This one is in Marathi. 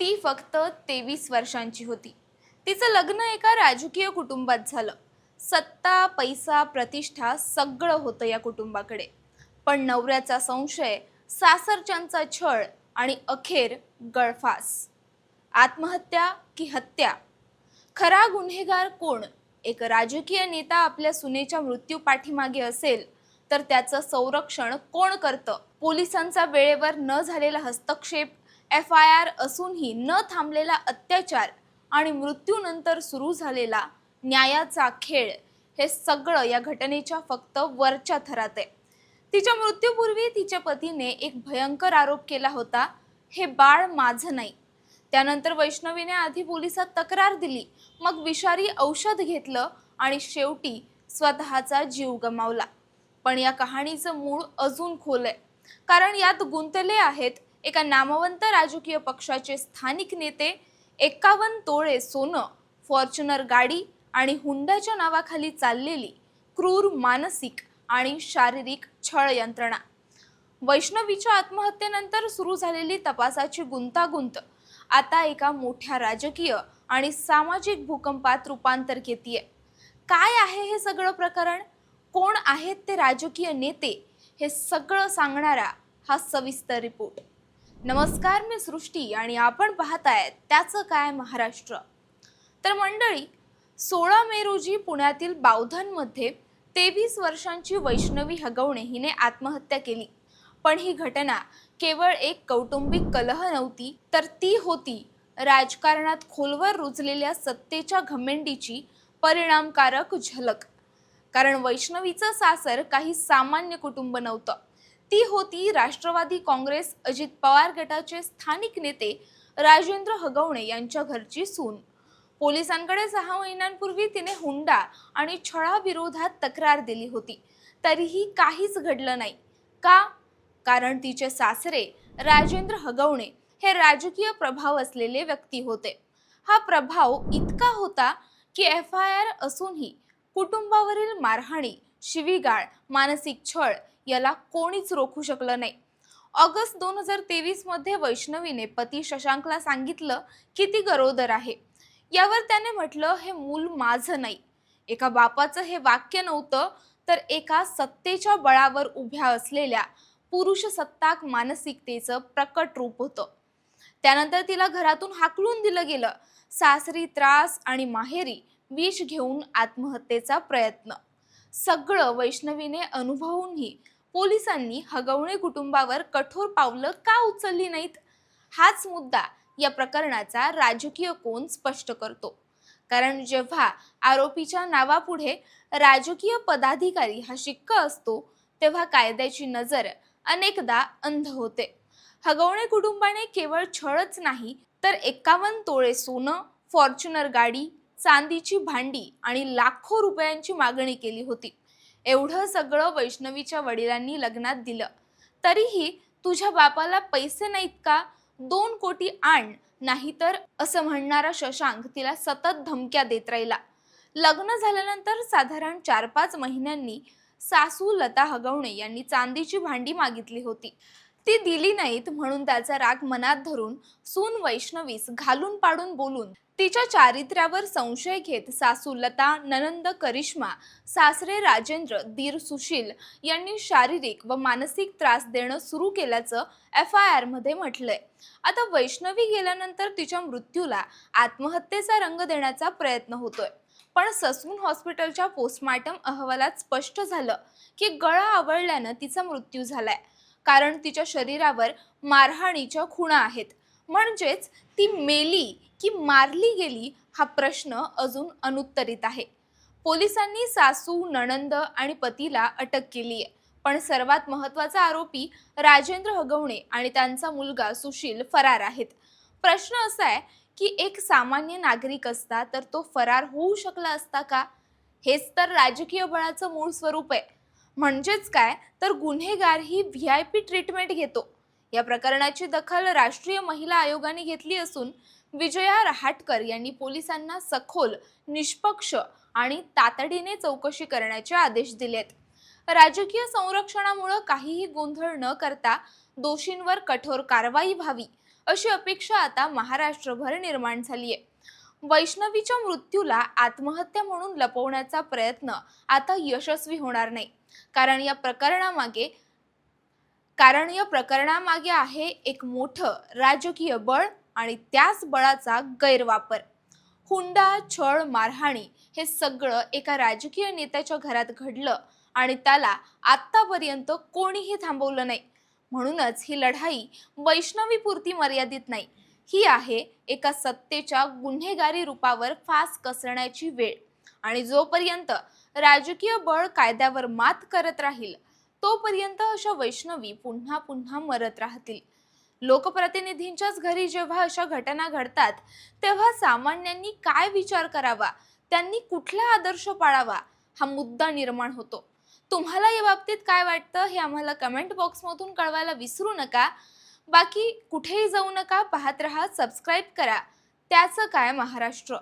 ती फक्त तेवीस वर्षांची होती. तिचं लग्न एका राजकीय कुटुंबात झालं. सत्ता पैसा प्रतिष्ठा सगळं होतं या कुटुंबाकडे. पण नवऱ्याचा संशय सासरच्यांचा छळ आणि अखेर गळफास. आत्महत्या की हत्या? खरा गुन्हेगार कोण? एक राजकीय नेता आपल्या सुनेच्या मृत्यू पाठीमागे असेल तर त्याचं संरक्षण कोण करतं? पोलिसांचा वेळेवर न झालेला हस्तक्षेप एफ आय आर असूनही न थांबलेला अत्याचार आणि मृत्यूनंतर सुरू झालेला न्यायाचा खेळ हे सगळं या घटनेच्या फक्त वरच्या थरात आहे. तिच्या मृत्यूपूर्वी तिच्या पतीने एक भयंकर आरोप केला होता हे बाळ माझं नाही. त्यानंतर वैष्णवीने आधी पोलिसात तक्रार दिली मग विषारी औषध घेतलं आणि शेवटी स्वतःचा जीव गमावला. पण या कहाणीचं मूळ अजून खोल आहे कारण यात गुंतले आहेत एका नामवंत राजकीय पक्षाचे स्थानिक नेते एक्कावन्न तोळे सोनं फॉर्च्युनर गाडी आणि हुंड्याच्या नावाखाली चाललेली क्रूर मानसिक आणि शारीरिक छळ यंत्रणा. वैष्णवीच्या आत्महत्येनंतर सुरू झालेली तपासाची गुंतागुंत आता एका मोठ्या राजकीय आणि सामाजिक भूकंपात रूपांतर घेतीये. काय आहे हे सगळं प्रकरण? कोण आहेत ते राजकीय नेते? हे सगळं सांगणारा हा सविस्तर रिपोर्ट. नमस्कार मी सृष्टी आणि आपण पाहताय त्याचं काय महाराष्ट्र. तर मंडळी सोळा मे रोजी पुण्यातील बावधनमध्ये तेवीस वर्षांची वैष्णवी हगवणे हिने आत्महत्या केली. पण ही घटना केवळ एक कौटुंबिक कलह नव्हती तर ती होती राजकारणात खोलवर रुजलेल्या सत्तेच्या घमेंडीची परिणामकारक झलक. कारण वैष्णवीचं सासर काही सामान्य कुटुंब नव्हतं ती होती राष्ट्रवादी काँग्रेस अजित पवार गटाचे स्थानिक नेते राजेंद्र हगवणे यांच्या घरची सून. पोलिसांकडे सहा महिन्यांपूर्वी तिने हुंडा आणि छळाविरोधात तक्रार दिली होती. तरीही काहीच घडलं नाही. का? कारण तिचे सासरे राजेंद्र हगवणे हे राजकीय प्रभाव असलेले व्यक्ती होते. हा प्रभाव इतका होता की एफ आय आर असूनही कुटुंबावरील मारहाणी शिवीगाळ मानसिक छळ याला कोणीच रोखू शकलं नाही. ऑगस्ट दोन हजार तेवीसमध्ये वैष्णवीने पती शशांकला सांगितलं की ती गरोदर आहे. यावर त्याने म्हटलं हे मूल माझं नाही. एका बापाचं हे वाक्य नव्हतं तर एका सत्तेच्या बळावर उभ्या असलेल्या पुरुष सत्ताक मानसिकतेचं प्रकट रूप होतं. त्यानंतर तिला घरातून हाकलून दिलं गेलं. सासरी त्रास आणि माहेरी विष घेऊन आत्महत्येचा प्रयत्न. सगळं वैष्णवीने अनुभवूनही पोलिसांनी हगवणे कुटुंबावर कठोर पावलं का उचलली नाहीत? हाच मुद्दा या प्रकरणाचा राजकीय कोण स्पष्ट करतो? कारण जेव्हा आरोपीच्या नावापुढे राजकीय पदाधिकारी हा शिक्का असतो तेव्हा कायद्याची नजर अनेकदा अंध होते. हगवणे कुटुंबाने केवळ छळच नाही तर एक्कावन्न तोळे सोनं फॉर्च्युनर गाडी चांदीची भांडी आणि लाखो रुपयांची मागणी केली होती. एवढं सगळं वैष्णवीच्या वडिलांनी लग्नात दिलं. तरीही तुझ्या बापाला पैसे नाहीत का? दोन कोटी आण नाहीतर असं म्हणणारा शशांक तिला सतत धमक्या देत राहिला. लग्न झाल्यानंतर साधारण चार पाच महिन्यांनी सासू लता हगवणे यांनी चांदीची भांडी मागितली होती. ती दिली नाहीत म्हणून त्याचा राग मनात धरून सून वैष्णवीस घालून पाडून बोलून तिच्या चारित्र्यावर संशय घेत सासू लता ननंद करिश्मा सासरे राजेंद्र दीर सुशील यांनी शारीरिक व मानसिक त्रास देणं सुरू केल्याचं एफ आय आरमध्ये म्हटलंय. आता वैष्णवी गेल्यानंतर तिच्या मृत्यूला आत्महत्येचा रंग देण्याचा प्रयत्न होतोय. पण ससून हॉस्पिटलच्या पोस्टमार्टम अहवालात स्पष्ट झालं की गळा आवळल्यानं तिचा मृत्यू झालाय. कारण तिच्या शरीरावर मारहाणीच्या खुणा आहेत. म्हणजेच ती मेली की मारली गेली हा प्रश्न अजून अनुत्तरित आहे. पोलिसांनी सासू नणंद आणि पतीला अटक केली आहे. पण सर्वात महत्त्वाचा आरोपी राजेंद्र हगवणे आणि त्यांचा मुलगा सुशील फरार आहेत. प्रश्न असा आहे की एक सामान्य नागरिक असता तर तो फरार होऊ शकला असता का? हेच तर राजकीय बळाचं मूळ स्वरूप आहे. म्हणजेच काय? तर गुन्हेगार ही व्ही आय पी ट्रीटमेंट घेतो. या प्रकरणाची दखल राष्ट्रीय महिला आयोगाने घेतली असून विजया रहाटकर यांनी पोलिसांना सखोल निष्पक्ष आणि तातडीने चौकशी करण्याचे आदेश दिलेत. राजकीय संरक्षणामुळे काहीही गोंधळ न करता दोषींवर कठोर कारवाई व्हावी अशी अपेक्षा आता महाराष्ट्रभर निर्माण झाली आहे वैष्णवीच्या मृत्यूला आत्महत्या म्हणून लपवण्याचा प्रयत्न आता यशस्वी होणार नाही. कारण या प्रकरणामागे कारण या प्रकरणामागे आहे एक मोठं राजकीय बळ आणि त्याच बळाचा गैरवापर. हुंडा छळ मारहाणी हे सगळं एका राजकीय नेत्याच्या घरात घडलं आणि त्याला आत्तापर्यंत कोणीही थांबवलं नाही. म्हणूनच ही लढाई वैष्णवीपुरती मर्यादित नाही. ही आहे एका सत्तेच्या गुन्हेगारी रूपावर फास कसरण्याची वेळ. आणि जोपर्यंत राजकीय बळ कायद्यावर मात करत राहील तोपर्यंत अशा वैष्णवी पुन्हा पुन्हा मरत राहतील. लोकप्रतिनिधींच्याच घरी जेव्हा अशा घटना घडतात तेव्हा सामान्यांनी काय विचार करावा? त्यांनी कुठला आदर्श पाळावा? हा मुद्दा निर्माण होतो. तुम्हाला या बाबतीत काय वाटतं हे आम्हाला कमेंट बॉक्समधून कळवायला विसरू नका. बाकी कुठेही जाऊ नका पाहत राहा सबस्क्राईब करा. त्याचं काय महाराष्ट्र?